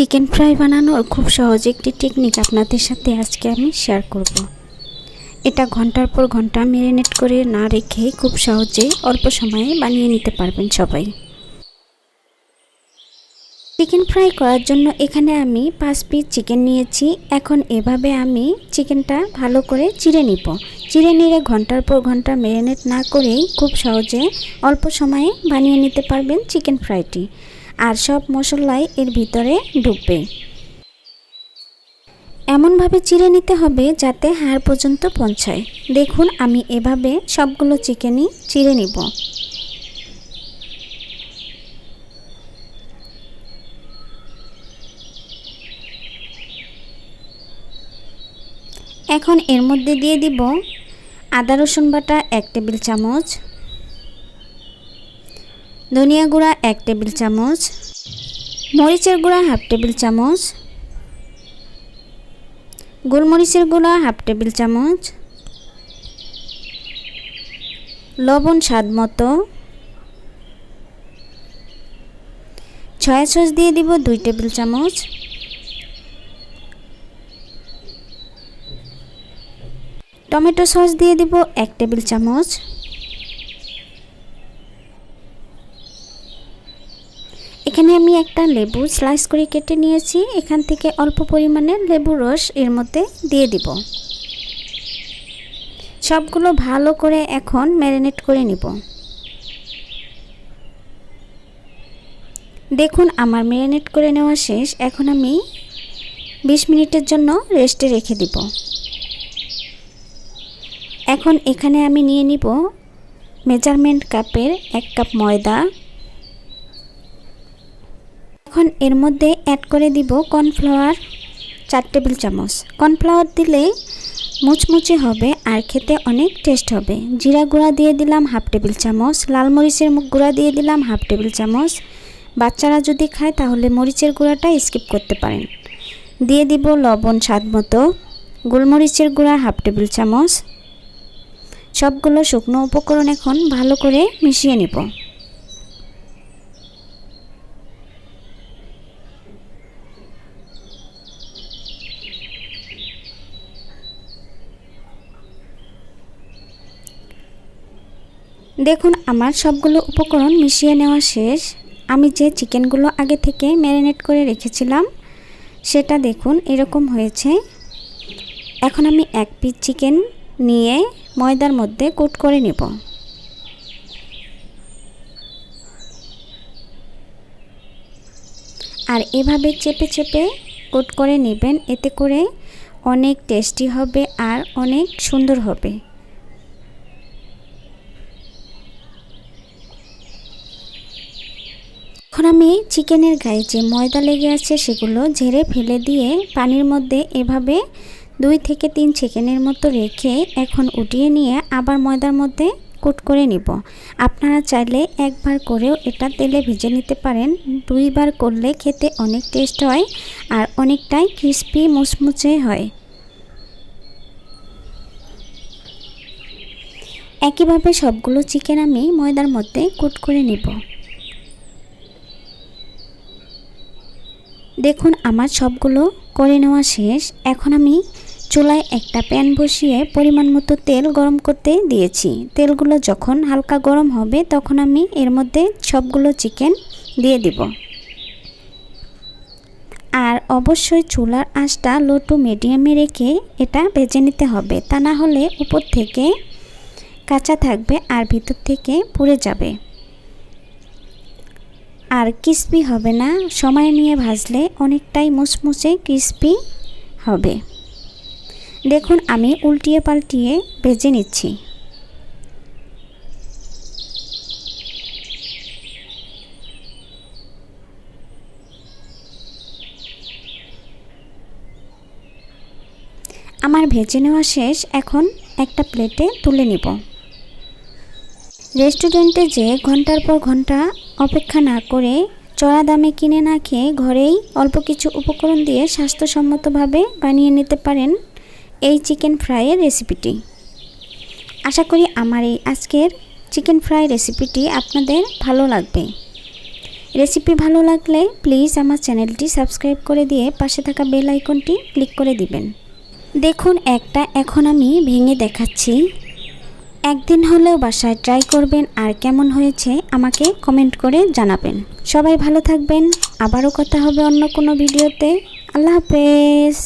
Chicken fry বানানোর খুব সহজ একটি টেকনিক আপনাদের সাথে আজকে আমি শেয়ার করব। এটা ঘণ্টার পর ঘণ্টা ম্যারিনেট করে না রেখে খুব সহজে অল্প সময়ে বানিয়ে নিতে পারবেন সবাই। চিকেন ফ্রাই করার জন্য এখানে আমি পাঁচ পিস চিকেন নিয়েছি। এখন এভাবে আমি চিকেনটা ভালো করে চিড়ে নিব। চিড়ে নিয়ে ঘণ্টার পর ঘণ্টা ম্যারিনেট না করেই খুব সহজে অল্প সময়ে বানিয়ে নিতে পারবেন চিকেন ফ্রাইটি। আর সব মশলাই এর ভিতরে ঢুকবে। এমনভাবে চিড়ে নিতে হবে যাতে হাড় পর্যন্ত পৌঁছায়। দেখুন, আমি এভাবে সবগুলো চিকেনই চিড়ে নিব। এখন এর মধ্যে দিয়ে দিব আদা রসুন বাটা, এক টেবিল চামচ ধনিয়া গুঁড়া এক টেবিল চামচ, মরিচের গুঁড়া হাফ টেবিল চামচ, গোলমরিচের গুঁড়া হাফ টেবিল চামচ, লবণ স্বাদ মতো। ছয়া সস দিয়ে দিব দুই টেবিল চামচ। টমেটো সস দিয়ে দিব এক টেবিল চামচ এখানে আমি একটা লেবু স্লাইস করে কেটে নিয়েছি। এখান থেকে অল্প পরিমাণে লেবু রস এর মধ্যে দিয়ে দিব। সবগুলো ভালো করে এখন ম্যারিনেট করে নিব। দেখুন, আমার ম্যারিনেট করে নেওয়া শেষ। এখন আমি বিশ মিনিটের জন্য রেস্টে রেখে দিব। এখন এখানে আমি নিয়ে নিব মেজারমেন্ট কাপের এক কাপ ময়দা। এখন এর মধ্যে অ্যাড করে দিব কর্নফ্লাওয়ার চার টেবিল চামচ। কর্নফ্লাওয়ার দিলে মুচমুচে হবে আর খেতে অনেক টেস্ট হবে। জিরা গুঁড়া দিয়ে দিলাম হাফ টেবিল চামচ, লাল মরিচের গুঁড়া দিয়ে দিলাম হাফ টেবিল চামচ। বাচ্চারা যদি খায় তাহলে মরিচের গুঁড়াটা স্কিপ করতে পারেন। দিয়ে দিব লবণ স্বাদ মতো, গোলমরিচের গুঁড়া হাফ টেবিল চামচ। সবগুলো শুকনো উপকরণ এখন ভালো করে মিশিয়ে নিব। দেখুন, আমার সবগুলো উপকরণ মিশিয়ে নেওয়া শেষ। আমি যে চিকেনগুলো আগে থেকে ম্যারিনেট করে রেখেছিলাম, সেটা দেখুন, এরকম হয়েছে। এখন আমি এক পিস চিকেন নিয়ে ময়দার মধ্যে কোট করে নেব। আর এভাবে চেপে চেপে কোট করে নেবেন, এতে করে অনেক টেস্টি হবে আর অনেক সুন্দর হবে। এখন আমি চিকেনের গায়ে যে ময়দা লেগে আছে সেগুলো ঝেড়ে ফেলে দিয়ে পানির মধ্যে এভাবে দুই থেকে তিন চিকেনের মতো রেখে এখন উঠিয়ে নিয়ে আবার ময়দার মধ্যে কুট করে নিব। আপনারা চাইলে একবার করেও এটা তেলে ভেজে নিতে পারেন। দুইবার করলে খেতে অনেক টেস্ট হয় আর অনেকটাই ক্রিস্পি মুচমুচে হয়। একইভাবে সবগুলো চিকেন আমি ময়দার মধ্যে কুট করে নিব। দেখুন, আমার সবগুলো করে নেওয়া শেষ। এখন আমি চুলায় একটা প্যান বসিয়ে পরিমাণ মতো তেল গরম করতে দিয়েছি। তেলগুলো যখন হালকা গরম হবে, তখন আমি এর মধ্যে সবগুলো চিকেন দিয়ে দিব। আর অবশ্যই চুলার আঁচটা লো টু মিডিয়ামে রেখে এটা ভেজে নিতে হবে। তা না হলে উপর থেকে কাঁচা থাকবে আর ভিতর থেকে পুড়ে যাবে। আর ক্রিসপি হবে না। সময় নিয়ে ভাজলে অনেকটাই মুচমুচে ক্রিসপি হবে। দেখুন, আমি উল্টিয়ে পাল্টিয়ে ভেজে নিচ্ছি। আমার ভেজে নেওয়া শেষ। এখন একটা প্লেটে তুলে নিব। রেস্টুরেন্টে যে ঘণ্টার পর ঘণ্টা অপেক্ষা না করে চড়া দামে কিনে না খেয়ে ঘরেই অল্প কিছু উপকরণ দিয়ে স্বাস্থ্যসম্মতভাবে বানিয়ে নিতে পারেন এই চিকেন ফ্রাইয়ের রেসিপিটি। আশা করি আমার এই আজকের চিকেন ফ্রাই রেসিপিটি আপনাদের ভালো লাগবে। রেসিপি ভালো লাগলে প্লিজ আমার চ্যানেলটি সাবস্ক্রাইব করে দিয়ে পাশে থাকা বেল আইকনটি ক্লিক করে দিবেন। দেখুন একটা এখন আমি ভেঙে দেখাচ্ছি একদিন হলেও বাসায় ট্রাই করবেন আর কেমন হয়েছে আমাকে কমেন্ট করে জানাবেন। সবাই ভালো থাকবেন, আবারও কথা হবে অন্য কোনো ভিডিওতে আল্লাহ হাফেজ।